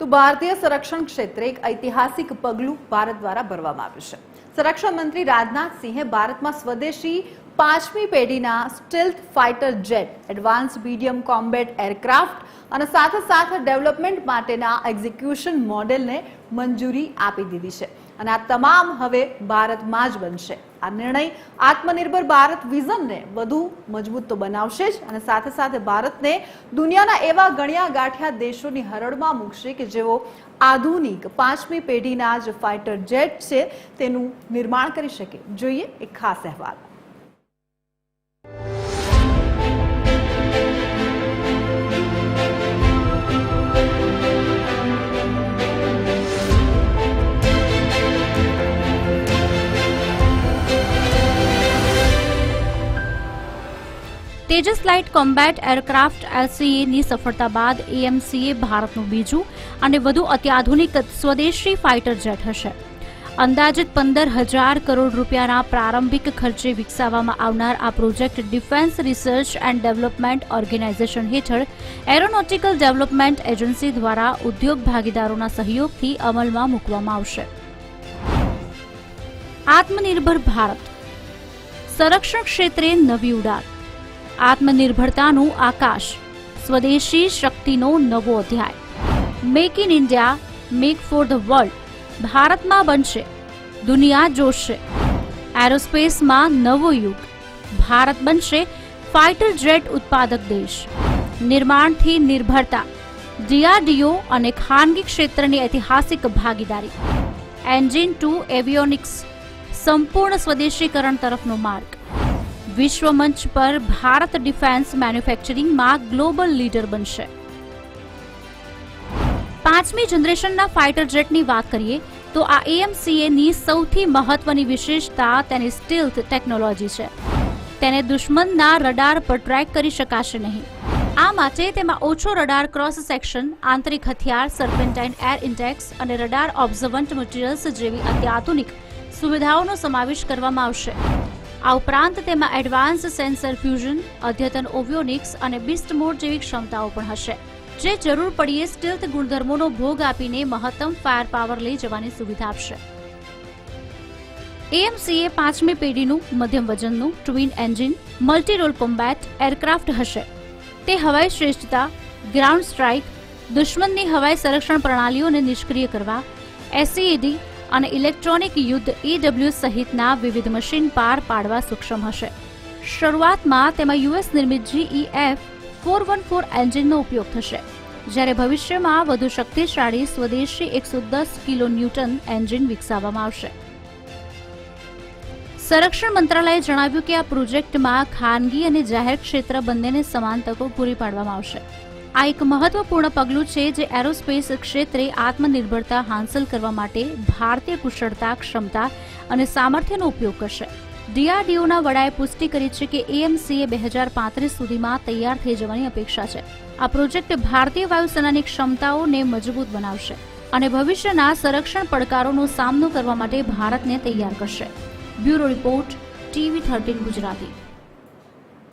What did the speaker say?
તો ભારતીય સંરક્ષણ ક્ષેત્રે એક ઐતિહાસિક પગલું ભારત દ્વારા ભરવામાં આવ્યું છે. સંરક્ષણ મંત્રી રાજનાથ સિંહે ભારતમાં સ્વદેશી પાંચમી પેઢીના stealth fighter jet, advance medium combat aircraft અને સાથે સાથે ડેવલપમેન્ટ માટેના એક્ઝિક્યુશન મોડેલને મંજૂરી આપી દીધી છે. અને આ તમામ હવે ભારતમાં જ બનશે. આ નિર્ણય આત્મનિર્ભર ભારત વિઝનને વધુ મજબૂત તો બનાવશે જ અને સાથે સાથે ભારતને દુનિયાના એવા ગણ્યા ગાંઠ્યા દેશોની હરડમાં મૂકશે કે જેઓ આધુનિક પાંચમી પેઢીના જ ફાઇટર જેટ છે તેનું નિર્માણ કરી શકે. જોઈએ એક ખાસ અહેવાલ. તેજસ લાઇટ કોમ્બેટ એરક્રાફ્ટ એલસીએની સફળતા બાદ એએમસીએ ભારતનું બીજું અને વધુ અત્યાધુનિક સ્વદેશી ફાઇટર જેટ હશે. અંદાજિત પંદર હજાર કરોડ રૂપિયાના પ્રારંભિક ખર્ચે વિકસાવવામાં આવનાર આ project defence research and development organisation હેઠળ એરોનોટિકલ ડેવલપમેન્ટ એજન્સી દ્વારા ઉદ્યોગ ભાગીદારોના સહયોગથી અમલમાં મૂકવામાં આવશે. આત્મનિર્ભર ભારત. સંરક્ષણ ક્ષેત્રે નવી ઉડાન. આત્મનિર્ભરતાનું આકાશ. સ્વદેશી શક્તિનો નવો અધ્યાય. Make in India make for the world ભારતમાં બનશે. દુનિયા જોશે. એરોસ્પેસમાં નવો યુગ. ભારત બનશે ફાઇટર જેટ ઉત્પાદક દેશ. નિર્માણથી નિર્ભરતા. ડીઆરડીઓ અને ખાનગી ક્ષેત્રની ઐતિહાસિક ભાગીદારી. એન્જિન ટુ એવિયોનિક્સ સંપૂર્ણ સ્વદેશીકરણ તરફનો માર્ગ. વિશ્વ મંચ પર ભારત ડિફેન્સ મેન્યુફેક્ચરિંગમાં ગ્લોબલ લીડર બનશે. પાંચમી જનરેશનના ફાઇટર જેટની વાત કરીએ, તો આ એએમસીએની સૌથી મહત્વની વિશેષતા તેની સ્ટીલ્થ ટેકનોલોજી છે. તેને દુશ્મનના રડાર પર ટ્રેક કરી શકાશે નહીં. આ માટે તેમાં ઓછો રડાર ક્રોસ સેક્શન, આંતરિક હથિયાર, સર્પેન્ટાઇન એર ઇન્ટેક્સ અને રડાર ઓબ્ઝર્વન્ટ મટીરિયલ્સ જેવી અત્યાધુનિક સુવિધાઓનો સમાવેશ કરવામાં આવશે. આ ઉપરાંત તેમાં એડવાન્સ સેન્સર ફ્યુઝન, અદ્યતન ઓવિયોનિક્સ અને બિસ્ટ મોડ જેવી ક્ષમતાઓ પણ હશે. જે જરૂર પડીએ સ્ટીલ્થ ગુણધર્મોનો ભોગ આપીને મહત્તમ ફાયર પાવર લઈ જવાની સુવિધા આપશે. એએમસીએ પાંચમી પેઢીનું મધ્યમ વજનનું twin engine multi role combat aircraft હશે. તે હવાઈ શ્રેષ્ઠતા ગ્રાઉન્ડ સ્ટ્રાઇક દુશ્મનની હવાઈ સંરક્ષણ પ્રણાલીઓને નિષ્ક્રિય કરવા એસસીઈડી અને ઇલેક્ટ્રોનિક યુદ્ધ ઈડબ્લ્યુ સહિતના વિવિધ મશીન પાર પાડવા સક્ષમ હશે. શરૂઆતમાં તેમાં યુએસ નિર્મિત જીઈએફ ફોર વન ફોર એન્જિનનો ઉપયોગ થશે, જ્યારે ભવિષ્યમાં વધુ શક્તિશાળી સ્વદેશી એકસો દસ કિલો ન્યૂટન એન્જિન વિકસાવવામાં આવશે. સંરક્ષણ મંત્રાલયે જણાવ્યું કે આ પ્રોજેક્ટમાં ખાનગી અને જાહેર ક્ષેત્ર બંનેને સમાન તકો પૂરી પાડવામાં આવશે. આ એક મહત્વપૂર્ણ પગલું છે જે એરોસ્પેસ ક્ષેત્રે આત્મનિર્ભરતા હાંસલ કરવા માટે ભારતીય કુશળતા, ક્ષમતા અને સામર્થ્યનો ઉપયોગ કરશે. ડીઆરડીઓના વડાએ પુષ્ટિ કરી છે કે એએમસીએ બે હજાર પાંત્રીસ સુધીમાં તૈયાર થઈ જવાની અપેક્ષા છે. આ પ્રોજેક્ટ ભારતીય વાયુસેનાની ક્ષમતાઓને મજબૂત બનાવશે અને ભવિષ્યના સંરક્ષણ પડકારોનો સામનો કરવા માટે ભારતને તૈયાર કરશે. Bureau report, TV thirteen Gujarati.